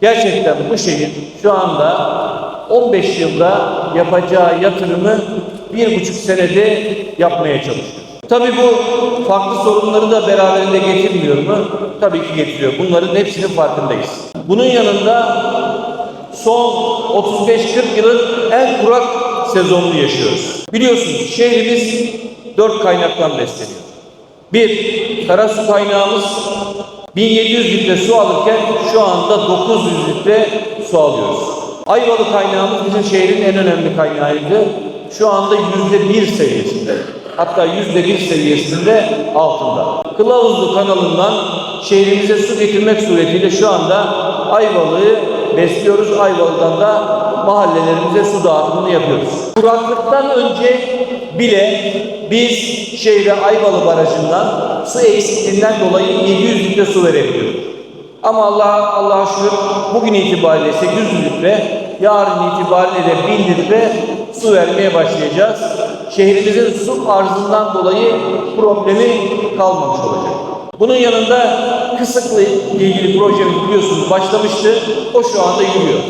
Gerçekten bu şehir şu anda 15 yılda yapacağı yatırımı bir buçuk senede yapmaya çalışıyor. Tabii bu farklı sorunları da beraberinde getirmiyor mu? Tabii ki getiriyor. Bunların hepsinin farkındayız. Bunun yanında son 35-40 yılın en kurak sezonunu yaşıyoruz. Biliyorsunuz şehrimiz dört kaynaktan besleniyor. Bir, karasu kaynağımız 1700 litre su alırken şu anda 900 litre su alıyoruz. Ayvalı kaynağımız bizim şehrin en önemli kaynağıydı. Şu anda yüzde bir seviyesinde. Hatta yüzde bir seviyesinde altında. Kılavuzlu kanalından şehrimize su getirmek suretiyle şu anda Ayvalık'ı besliyoruz. Ayvalık'tan da mahallelerimize su dağıtımını yapıyoruz. Kuraklıktan önce bile biz şehre Ayvalı Barajı'ndan su eksikliğinden dolayı 700 litre su verebiliyorduk. Ama Allah Allah'a şükür bugün itibariyle 800 litre, yarın itibariyle de 1000 litre su vermeye başlayacağız. Şehrimizin su arzından dolayı problemi kalmamış olacak. Bunun yanında kısıklı ilgili projemiz biliyorsunuz başlamıştı. O şu anda yürüyor.